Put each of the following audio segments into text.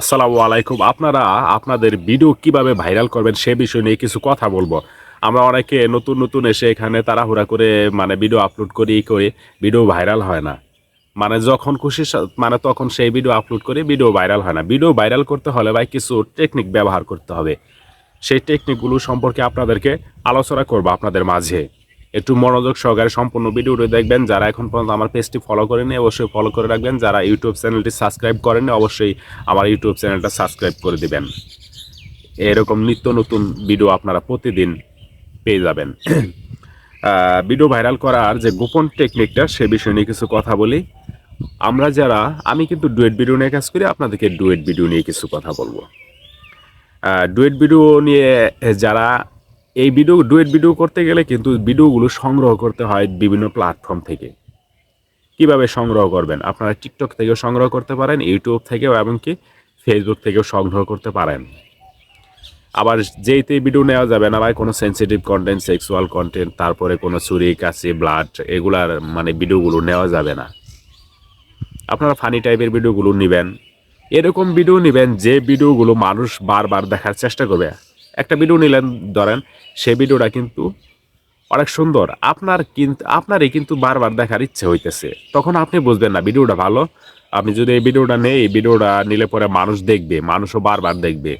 আসসালামু আলাইকুম। আপনারা আপনাদের ভিডিও কীভাবে ভাইরাল করবেন সে বিষয় নিয়ে কিছু কথা বলব। আমরা অনেকে নতুন নতুন এসে এখানে তাড়াহুড়া করে মানে ভিডিও আপলোড করি করে, ভিডিও ভাইরাল হয় না। মানে যখন খুশি মানে তখন সেই ভিডিও আপলোড করে ভিডিও ভাইরাল হয় না। ভিডিও ভাইরাল করতে হলে ভাই কিছু টেকনিক ব্যবহার করতে হবে। সেই টেকনিকগুলো সম্পর্কে আপনাদেরকে আলোচনা করব আপনাদের মাঝে। একটু মনোযোগ সহকারে সম্পূর্ণ ভিডিওটি দেখবেন। যারা এখন পর্যন্ত আমার পেজটি ফলো করেনি অবশ্যই ফলো করে রাখবেন। যারা ইউটিউব চ্যানেলটি সাবস্ক্রাইব করেনি অবশ্যই আমার ইউটিউব চ্যানেলটা সাবস্ক্রাইব করে দিবেন। এরকম নিত্য নতুন ভিডিও আপনারা প্রতিদিন পেয়ে যাবেন। ভিডিও ভাইরাল করার যে গোপন টেকনিকটা সে বিষয় নিয়ে কিছু কথা বলি। আমরা যারা, আমি কিন্তু ডুয়েট ভিডিও নিয়ে কাজ করি, আপনাদেরকে ডুয়েট ভিডিও নিয়ে কিছু কথা বলব। ডুয়েট ভিডিও নিয়ে যারা এই ভিডিও ডুয়েট ভিডিও করতে গেলে কিন্তু ভিডিওগুলো সংগ্রহ করতে হয় বিভিন্ন প্ল্যাটফর্ম থেকে। কীভাবে সংগ্রহ করবেন? আপনারা টিকটক থেকেও সংগ্রহ করতে পারেন ইউটিউব থেকেও, এমনকি ফেসবুক থেকেও সংগ্রহ করতে পারেন। আবার যেইতে ভিডিও নেওয়া যাবে না ভাই, কোনো সেন্সিটিভ কন্টেন্ট সেক্সুয়াল কন্টেন্ট তারপরে কোনো চুরি, কাশি ব্লাড এগুলার মানে ভিডিওগুলো নেওয়া যাবে না। আপনারা ফানি টাইপের ভিডিওগুলো নেবেন। এরকম ভিডিও নেবেন যে ভিডিওগুলো মানুষ বারবার দেখার চেষ্টা করবে। একটা ভিডিও নিলেন ধরেন, সেই ভিডিওটা কিন্তু অনেক সুন্দর। আপনার কিন্তু আপনারই কিন্তু বারবার দেখার ইচ্ছে হইতেছে। তখন আপনি বুঝবেন না ভিডিওটা ভালো। আপনি যদি এই ভিডিওটা নেই এই ভিডিওটা নিলে পরে মানুষ দেখবে, মানুষও বারবার দেখবে।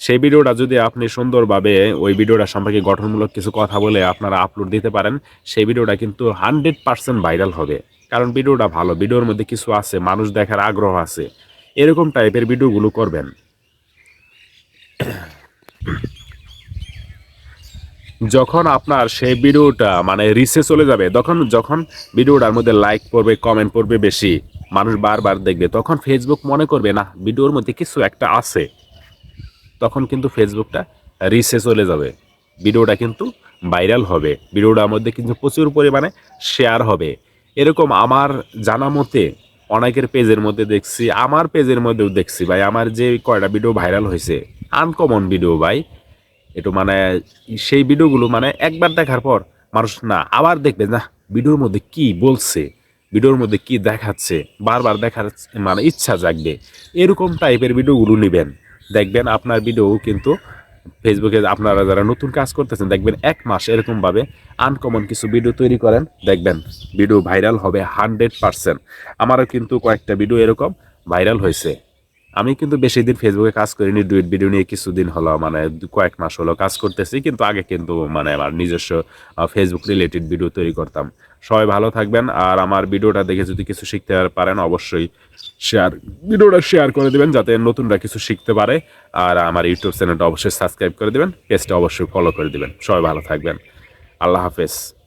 সেই ভিডিওটা যদি আপনি সুন্দরভাবে ওই ভিডিওটা সম্পর্কে গঠনমূলক কিছু কথা বলে আপনারা আপলোড দিতে পারেন, সেই ভিডিওটা কিন্তু হান্ড্রেড পার্সেন্ট ভাইরাল হবে। কারণ ভিডিওটা ভালো ভিডিওর মধ্যে কিছু আছে, মানুষ দেখার আগ্রহ আছে। এরকম টাইপের ভিডিওগুলো করবেন। যখন আপনার সেই ভিডিওটা মানে রিসে চলে যাবে, তখন, যখন ভিডিওটার মধ্যে লাইক পড়বে কমেন্ট পড়বে বেশি, মানুষ বারবার দেখবে, তখন ফেসবুক মনে করবে, না, ভিডিওর মধ্যে কিছু একটা আছে। তখন কিন্তু ফেসবুকটা রিসে চলে যাবে। ভিডিওটা কিন্তু ভাইরাল হবে। ভিডিওটার মধ্যে কিন্তু প্রচুর পরিমাণে শেয়ার হবে। এরকম আমার জানা মতে, অনেকের পেজের মধ্যে দেখছি, আমার পেজের মধ্যেও দেখছি ভাই, আমার যে কয়টা ভিডিও ভাইরাল হয়েছে আনকমন ভিডিও ভাই একটু মানে সেই ভিডিওগুলো মানে একবার দেখার পর মানুষ না, আবার দেখবে না, ভিডিওর মধ্যে কি বলছে, ভিডিওর মধ্যে কি দেখাচ্ছে, বারবার দেখার মানে ইচ্ছা জাগবে। এরকম টাইপের ভিডিওগুলো নেবেন। দেখবেন আপনার ভিডিও কিন্তু ফেসবুকে আপনারা যারা নতুন কাজ করতেছেন, দেখবেন এক মাস এরকমভাবে আনকমন কিছু ভিডিও তৈরি করেন। দেখবেন ভিডিও ভাইরাল হবে হান্ড্রেড পারসেন্ট আমারও কিন্তু কয়েকটা ভিডিও এরকম ভাইরাল হয়েছে। আমি কিন্তু বেশি দিন ফেসবুকে কাজ করিনি ডুইট ভিডিও নিয়ে কিছুদিন হলো মানে কয়েক মাস হলো কাজ করতেছি, কিন্তু আগে কিন্তু মানে আমার নিজস্ব ফেসবুক রিলেটেড ভিডিও তৈরি করতাম। সবাই ভালো থাকবেন, আর আমার ভিডিওটা দেখে যদি কিছু শিখতে পারেন, অবশ্যই শেয়ার ভিডিওটা শেয়ার করে দিবেন, যাতে নতুনরা কিছু শিখতে পারে, আর আমার ইউটিউব চ্যানেলটা অবশ্যই সাবস্ক্রাইব করে দিবেন পেজটা অবশ্যই ফলো করে দিবেন। সবাই ভালো থাকবেন। আল্লাহ হাফেজ।